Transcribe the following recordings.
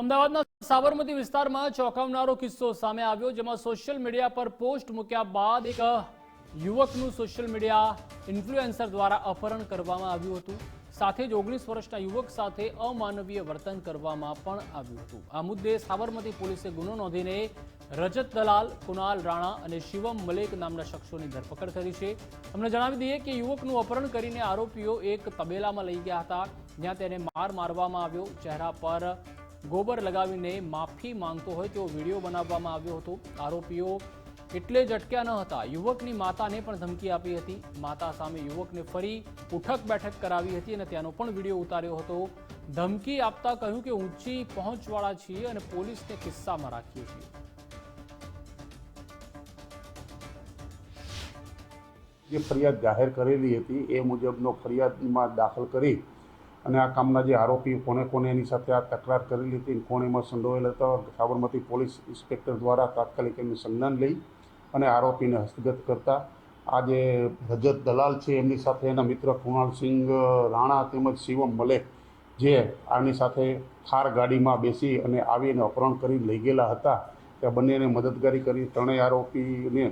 અમદાવાદના સાબરમતી વિસ્તારમાં ચોંકાવનારો કિસ્સો સામે આવ્યો, જેમાં સોશિયલ મીડિયા પર પોસ્ટ મૂક્યા બાદ એક યુવકનું સોશિયલ મીડિયા ઇન્ફ્લુએન્સર દ્વારા અપહરણ કરવામાં આવ્યું હતું. સાથે જ ઓગણીસ વર્ષના યુવક સાથે અમાનવીય વર્તન કરવામાં પણ આવ્યું હતું. આ મુદ્દે સાબરમતી પોલીસે ગુનો નોંધીને રજત દલાલ કુનાલ રાણા અને શિવમ મલેક નામના શખ્સોની ધરપકડ કરી છે. અમને જણાવી દઈએ કે યુવકનું અપહરણ કરીને આરોપીઓ એક તબેલામાં લઈ ગયા હતા. જ્યાં તેને માર મારવામાં આવ્યો. ચહેરા પર ગોબર લગાવીને માફી માંગતો હોય તેવો વીડિયો બનાવવામાં આવ્યો હતો. આરોપીઓ એટલે જ અટક્યા ન હતા. યુવકની માતાને પણ ધમકી આપી હતી. માતા સામે યુવકને ફરી ઉઠક બેઠક કરાવી હતી અને ત્યાંનો પણ વીડિયો ઉતાર્યો હતો. ધમકી આપતા કહ્યું કે ઊંચી પહોંચવાળા છીએ અને પોલીસને કિસ્સામાં રાખીએ છીએ. જે ફરિયાદ જાહેર કરેલી હતી એ મુજબનો ફરિયાદમાં દાખલ કરી અને આ કામના જે આરોપી કોને કોને એની સાથે આ તકરાર હતી અને કોણ એમાં સંડોવાયેલ હતા, સાબરમતી પોલીસ ઇન્સ્પેક્ટર દ્વારા તાત્કાલિક એમનું સંજ્ઞાન લઈ અને આરોપીને હસ્તગત કરતા. આ જે રજત દલાલ છે, એમની સાથે એના મિત્ર કુણાલસિંહ રાણા તેમજ શિવમ મલેક જે આની સાથે થાર ગાડીમાં બેસી અને આવીને અપહરણ કરી લઈ ગયેલા હતા. તે બંનેને મદદગારી કરી ત્રણેય આરોપીને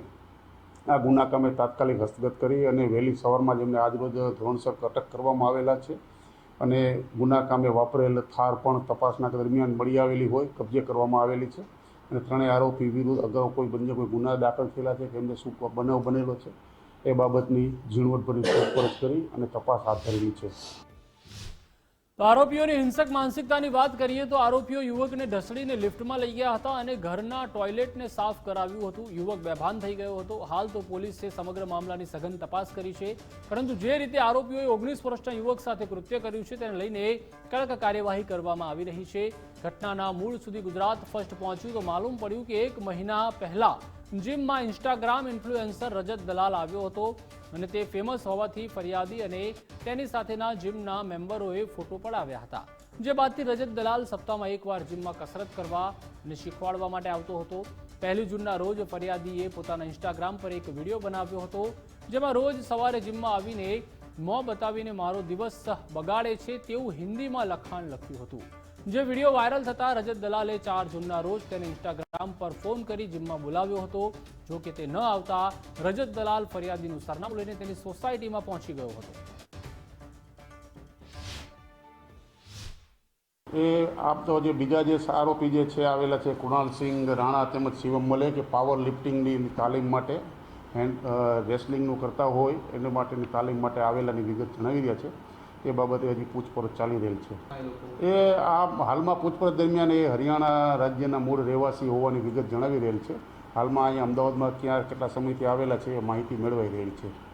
આ ગુના કામે તાત્કાલિક હસ્તગત કરી અને વહેલી સવારમાં જ એમને આજરોજ ધોરણસર અટક કરવામાં આવેલા છે. અને ગુના કામે વાપરેલ થાર પણ તપાસના દરમિયાન મળી આવેલી હોય, કબજે કરવામાં આવેલી છે. અને ત્રણેય આરોપી વિરુદ્ધ અગાઉ કોઈ બંને કોઈ ગુના દાખલ થયેલા છે કે એમને શું બનાવ બનેલો છે, એ બાબતની ઝીણવટભરી પૂછપરછ કરી અને તપાસ હાથ ધરેલી છે. તો આરોપીઓની હિંસક માનસિકતાની વાત કરીએ તો આરોપીઓ યુવકને ઢસડીને લિફ્ટમાં લઈ ગયા હતા અને ઘરના ટોયલેટને સાફ કરાવ્યું હતું. યુવક બેભાન થઈ ગયો હતો. હાલ તો પોલીસે સમગ્ર મામલાની સઘન તપાસ કરી છે. પરંતુ જે રીતે આરોપીઓએ ઓગણીસ વર્ષના યુવક સાથે કૃત્ય કર્યું છે, તેને લઈને કડક કાર્યવાહી કરવામાં આવી રહી છે. ઘટનાના મૂળ સુધી ગુજરાત ફર્સ્ટ પહોંચ્યું તો માલુમ પડ્યું કે એક મહિના પહેલા જીમમાં ઇન્સ્ટાગ્રામ ઇન્ફ્લુએન્સર રજત દલાલ આવ્યો હતો અને તે ફેમસ હોવાથી ફરિયાદી અને તેની સાથેના જીમના મેમ્બરોએ ફોટો પડાવ્યા હતા. જે બાદથી રજત દલાલ સપ્તાહમાં એકવાર જીમમાં કસરત કરવા અને શીખવાડવા માટે આવતો હતો. પહેલી જૂનના રોજ ફરિયાદીએ પોતાના ઇન્સ્ટાગ્રામ પર એક વીડિયો બનાવ્યો હતો, જેમાં રોજ સવારે જીમમાં આવીને, મોં બતાવીને મારો દિવસ બગાડે છે તેવું હિન્દીમાં લખાણ લખ્યું હતું. જે વીડિયો વાયરલ થતા રજત દલાલે ચાર જૂનના રોજ તેને ઇન્સ્ટાગ્રામ પર ફોન કરી જીમમાં બોલાવ્યો હતો. જો કે તે ન આવતા, રજત દલાલ ફરિયાદીનું સરનામું લઈને તેની સોસાયટીમાં પહોંચી ગયો હતો. એ આપ તો જે બીજા જે આરોપી જે છે, આવેલા છે કુણાલસિંહ રાણા તેમજ શિવમ મલે કે પાવર લિફ્ટિંગની તાલીમ માટે હેન્ડ રેસલિંગનું કરતા હોય, એને માટેની તાલીમ માટે આવેલાની વિગત જણાવી રહ્યા છે. એ બાબતે હજી પૂછપરછ ચાલી રહેલ છે. એ આ હાલમાં પૂછપરછ દરમિયાન એ હરિયાણા રાજ્યના મૂળ રહેવાસી હોવાની વિગત જણાવી રહેલ છે. હાલમાં અહીંયા અમદાવાદમાં ક્યાં કેટલા સમયથી આવેલા છે એ માહિતી મેળવાઈ રહેલ છે.